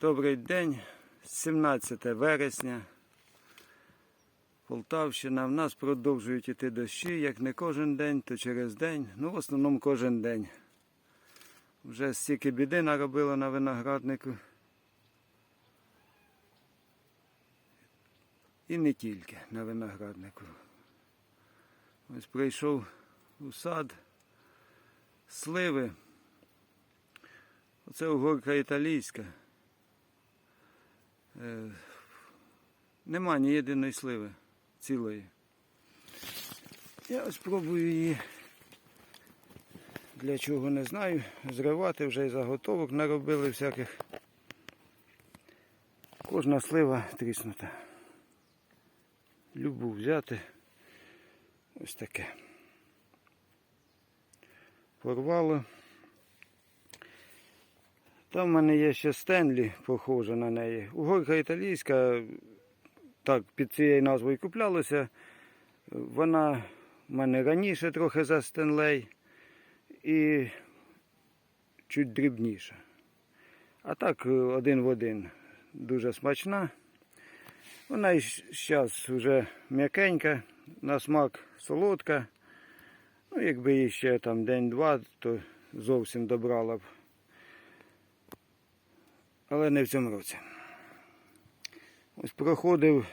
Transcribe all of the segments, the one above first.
Добрий день, 17 вересня. Полтавщина. В нас продовжують іти дощі, як не кожен день, то через день. Ну, в основному кожен день. Вже стільки біди наробило на винограднику. І не тільки на винограднику. Ось прийшов у сад сливи. Оце угорка італійська. Е, нема ні єдиної сливи цілої. Я ось пробую її, для чого не знаю, зривати вже і заготовок наробили всяких. Кожна слива тріснута. Любу взяти. Ось таке. Порвало. Там в мене є ще Стенлі, похожа на неї. Угорка італійська, так, під цією назвою куплялася. Вона в мене раніше трохи за Стенлей і чуть дрібніша. А так один в один. Дуже смачна. Вона і зараз вже м'якенька, на смак солодка. Ну, якби її ще там день-два, то зовсім добрала б. Але не в цьому році. Ось проходив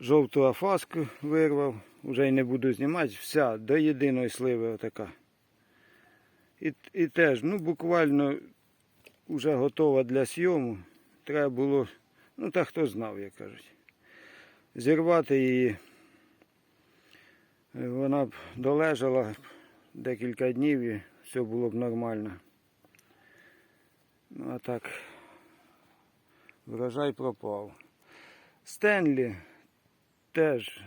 жовту афаску, вирвав, вже й не буду знімати, вся до єдиної сливи отака. І, і теж, ну буквально вже готова для сйому. Треба було, ну та хто знав, як кажуть. Зірвати її. Вона б долежала декілька днів і все було б нормально. Ну а так, врожай пропав. Стенлі теж,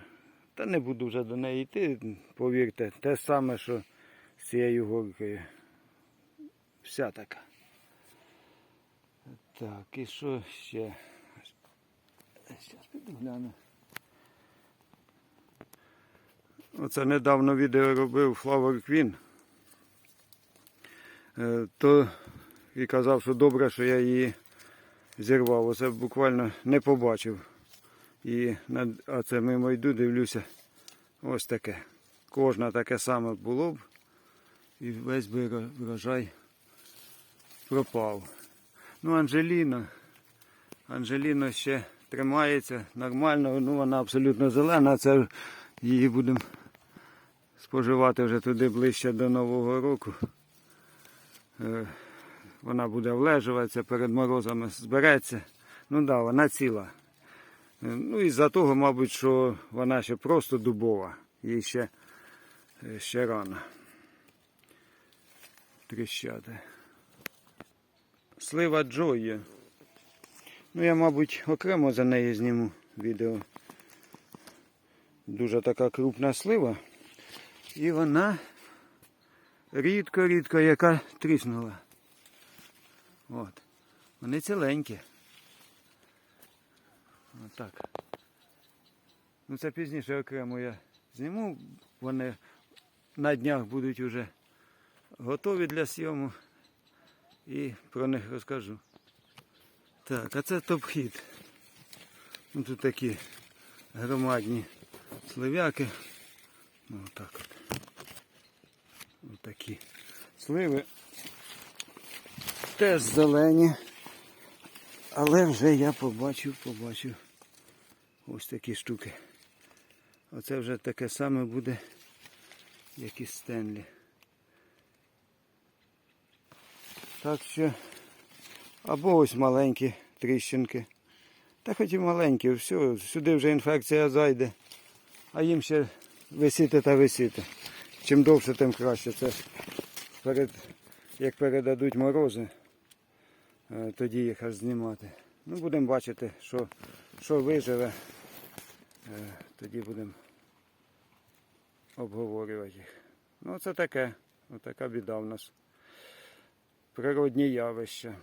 та не буду вже до неї йти, повірте, те саме, що з цією горкою. Вся така. Так, і що ще? Зараз піду гляну. Оце недавно відео робив Flower Queen. Е, То і казав, що добре, що я її зірвав. Оце буквально не побачив. І а це мимо йду, дивлюся. Ось таке. Кожна таке саме було б. І весь би врожай пропав. Ну, Анжеліна. Анжеліна ще тримається нормально, ну вона абсолютно зелена, це її будемо споживати вже туди ближче до Нового року. Вона буде влежуватися, перед морозами збереться. Ну так, да, вона ціла. Е, Ну і за того, мабуть, що вона ще просто дубова. Їй ще, е, ще рано. Тріщати. Слива Джої. Ну я, мабуть, окремо за неї зніму відео. Дуже така крупна слива. І вона рідко-рідко яка тріснула. От. Вони ціленькі. Отак. Ну це пізніше окремо я зніму. Вони на днях будуть вже готові для сйому. І про них розкажу. Так, а це топ-хід. Ну, тут такі громадні сливяки. Ну, отак от. Ось такі сливи. Теж зелені. Але вже я побачив, побачив ось такі штуки. Оце вже таке саме буде, як і Стенлі. Так що або ось маленькі тріщинки. Та хоч і маленькі, все, сюди вже інфекція зайде. А їм ще висіти та висіти. Чим довше, тим краще. Це перед, як передадуть морози, тоді їх аж знімати. Ну, будемо бачити, що, що виживе. Е, Тоді будемо обговорювати їх. Ну, це таке. Отака біда в нас. Природні явища.